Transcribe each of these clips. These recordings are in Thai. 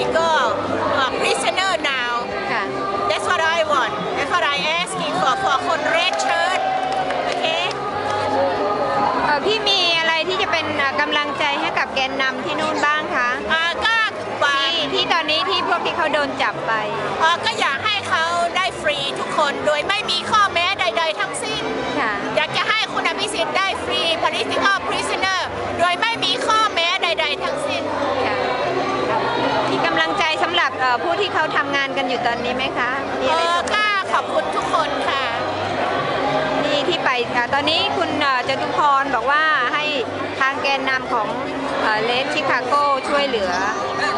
because uh, prisoner now. Okay. That's what I want. That's what I asking for for คนเรดเชิร์ตโอเคพี่มีอะไรที่จะเป็นกำลังใจให้กับแกนนำที่นู่นบ้างคะก็ที่ที่ตอนนี้ที่พวกที่เขาโดนจับไปก็อยากให้เขา เอ่อผู้ที่เขาทำงานกันอยู่ตอนนี้ไหมคะมีเออะไรอจะก็ขอบคุณทุกคนค่ะที่ที่ไปอะตอนนี้คุณเอ่อจตุพรบอกว่าให้ทางแกนนำของเลสชิคาโกช่วยเหลือ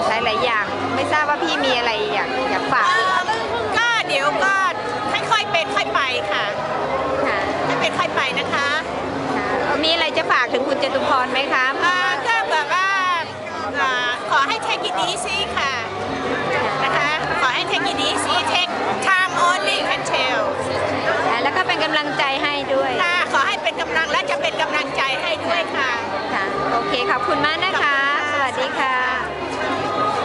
หลาย ๆ อย่าง ไม่ทราบว่าพี่มีอะไรอยากอยากฝากเอ่อก็เดี๋ยวก็ค่อยๆเป็นค่อยไปค่ะค่ะค่อยเป็นค่อยไปนะคะค่ะเอ่อมีอะไรจะฝากถึงคุณจตุพรไหมคะ เอ่อก็แบบว่าอ่าขอให้ take it easy ค่ะนะคะ ให้ด้วย ค่ะขอให้เป็นกำลังและจะเป็นกำลังใจให้ด้วยค่ะ ค่ะ โอเคขอบคุณมากนะคะ สวัสดีค่ะ